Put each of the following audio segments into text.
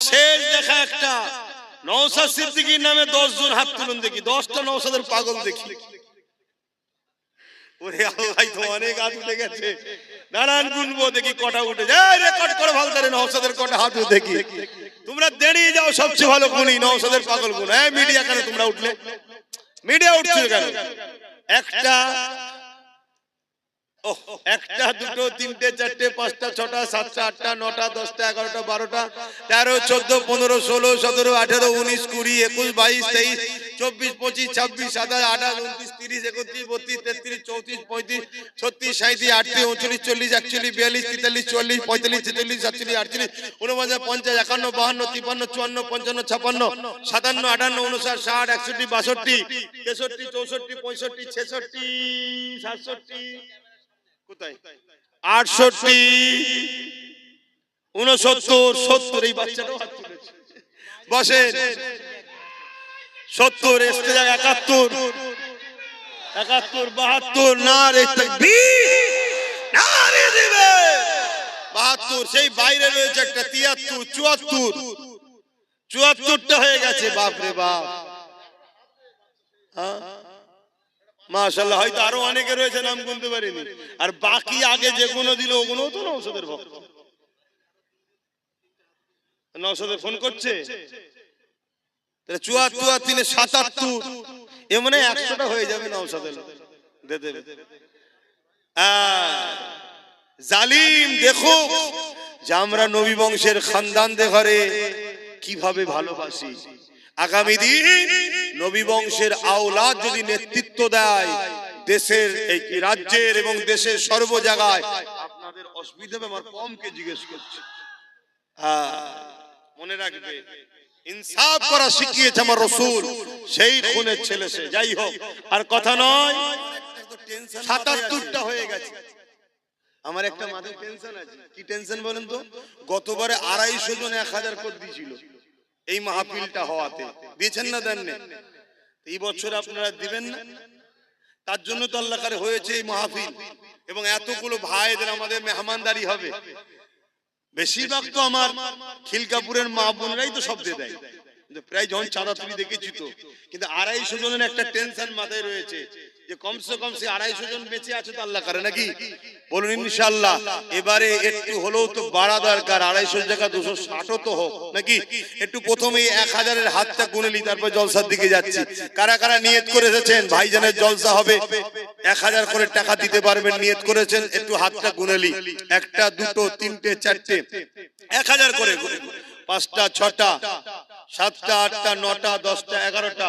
শেষ দেখা একটা। নৌসাদ সিদ্দিকির নামে দশ জন হাত তুলুন দেখি, দশটা নৌসাদের পাগল দেখি। অনেক নানান দেখি কটা উঠে যায়। রেকর্ড করে ভালো নৌসাদের কটা দেখি। তোমরা যাও, সবচেয়ে ভালো পাগল হ্যাঁ মিডিয়া কেন তোমরা উঠলে? মিডিয়া কেন? একটা একটা, দুটো, তিনটে, চারটে, পাঁচটা, ছটা, সাতটা, আটটা, নটা, দশটা, এগারোটা, বারোটা, তেরো, চোদ্দ, পনেরো, ষোলো, সতেরো, আঠেরো, উনিশ, কুড়ি, একুশ, বাইশ, তেইশ, চব্বিশ, পঁচিশ, ছাব্বিশ, সাতাশ, আঠাশ, উনত্রিশ, তিরিশ, একত্রিশ, বত্রিশ, তেত্রিশ, চৌত্রিশ, পঁয়ত্রিশ, ছত্রিশ সাঁত্রিশ আটত্রিশ, উনচল্লিশ, চল্লিশ, একচল্লিশ, বিয়াল্লিশ, তেতাল্লিশ চল্লিশ পঁয়তাল্লিশ, ছেচল্লিশ, সাতচল্লিশ, আটচল্লিশ উনপঞ্চাশ পঞ্চাশ, একান্ন, বাহান্ন, তিপ্পান্ন, চুয়ান্ন, পঞ্চান্ন ছাপান্ন সাতান্ন, আটান্ন উনষাট ষাট, একষট্টি, বাষট্টি, তেষট্টি, চৌষট্টি, পঁয়ষট্টি, ছেষট্টি, সাতষট্টি। আটষট্টি উনসত্তর সত্তর, এই বাচ্চাটাও হাত সত্তর এসতে যায় একাত্তর। একাত্তর, বাহাত্তর, না রে বাহাত্তর, সেই বাইরে রয়েছে একটা তিয়াত্তর, চুয়াত্তর। চুয়াত্তরটা হয়ে গেছে, বাপরে বাপ। হ্যাঁ? মাশাল্লাহ হয়তো আরও অনেকে রয়েছে নাম গুনতে পারিনি। আর বাকি আগে যেগুলো দিল ওগুলো তো নৌসদের ভক্ত। নৌসদে ফোন করছে? চুয়াত্তর তিনে সাতাত্তর, এ মানে একশোটা হয়ে যাবে নৌসদের দে দেবে জালিম, দেখো, যে আমরা নবী বংশের খানদানদের ঘরে কীভাবে ভালোবাসি। আগামী দিন নবী বংশের আওলাদ যদি নেতৃত্ব দেয় দেশের এই রাজ্যের এবং দেশের সর্ব জায়গায় আপনাদের অসুবিধা আমার কমকে জিজ্ঞেস করছে। মনে রাখবে ইনসাফ করা শিখিয়েছে আমার রসুল সেই খুনের ছেলে সে। যাই হোক আর কথা নয় সাতাত্তরটা হয়ে গেছে। আমার একটা মাথায় টেনশন আছে। কি টেনশন বলেন তো? গতবারে আড়াইশো জন এক হাজার করে দিয়েছিল। এই মাহফিলটা হওয়াতে। দিয়েছেন না দেন না? এই বছর আপনারা দিবেন না? তার জন্য তো আল্লাকারে হয়েছে এই মাহফিল। এবং এতগুলো ভাইদের আমাদের মেহমানদারি হবে। বেশিরভাগ তো আমার খিলকাপুরের মা বোনরাই তো সব দিয়ে প্রায় যখন চাঁদা তুলি দেখেছি তো। কিন্তু আড়াইশো জনের একটা টেনশন মাথায় রয়েছে। যে কমসে কম সে আড়াইশো জন বেঁচে আছে তো আল্লাহ করে নাকি? বলুন ইনশাল্লাহ এবারে একটু হলেও তো বাড়া দরকার আড়াইশো জায়গা দুশো ষাটও তো হোক নাকি? একটু প্রথমে এক হাজারের হাতটা গুনে নি তারপর জলসার দিকে যাচ্ছি। কারা কারা নিয়ত করে এসেছেন? ভাইজানের জলসা হবে। এক হাজার করে টাকা দিতে পারবেন নিয়ত করেছেন একটু হাতটা গুনেলি একটা দুটো তিনটে চারটে। এক হাজার করে। পাঁচটা ছটা সাতটা আটটা নটা দশটা এগারোটা।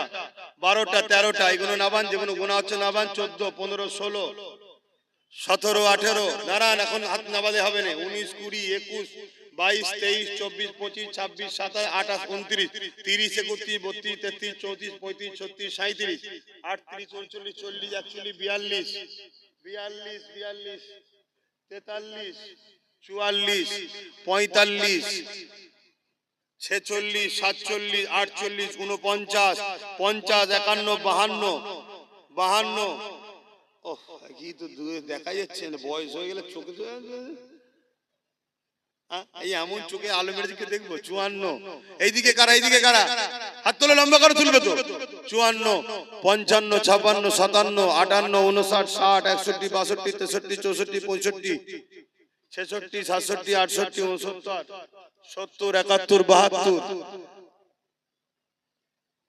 বারোটা তেরোটা এগুলো নাবান যেগুলো গোনা হচ্ছে নাবান চোদ্দ পনেরো ষোলো সতেরো আঠেরো দাঁড়ান এখন হাত নাবাদে হবে না উনিশ কুড়ি একুশ বাইশ তেইশ চব্বিশ পঁচিশ ছাব্বিশ সাতাশ আঠাশ উনত্রিশ তিরিশ একত্রিশ বত্রিশ তেত্রিশ চৌত্রিশ পঁয়ত্রিশ ছত্রিশ সাঁত্রিশ আটত্রিশ উনচল্লিশ চল্লিশ একচল্লিশ বিয়াল্লিশ বিয়াল্লিশ বিয়াল্লিশ তেতাল্লিশ চুয়াল্লিশ পঁয়তাল্লিশ ছেচল্লিশ সাতচল্লিশ আটচল্লিশ উনপঞ্চাশ পঞ্চাশ একান্ন বাহান্ন বাহান্ন। ওহ কি তো দেখা যাচ্ছে বয়স হয়ে গেলে চোখে হ্যাঁ, এই এমন চোখে আলো মেরে দেখব চুয়ান্ন। এইদিকে কারা এইদিকে কারা? হাত তোলে লম্বা করে তুলবে তো। চুয়ান্ন পঞ্চান্ন ছাপান্ন সাতান্ন আটান্ন উনষাট ষাট একষট্টি বাষট্টি তেষট্টি চৌষট্টি পঁয়ষট্টি। ছেষট্টি সাতষট্টি আটষট্টি উনসত্তর সত্তর একাত্তর বাহাত্তর।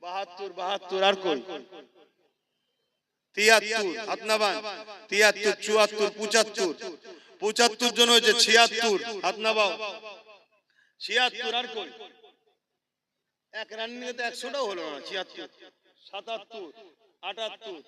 বাহাত্তর বাহাত্তর আর কই? তিয়াত্তর হাত নাবান তিয়াত্তর চুয়াত্তর পঁচাত্তর। পঁচাত্তর জন হয়েছে ছিয়াত্তর। হাত নাবাও ছিয়াত্তর আর কই? এক রান নিয়ে তো একশোটাও হলো না ছিয়াত্তর। সাতাত্তর আটাত্তর।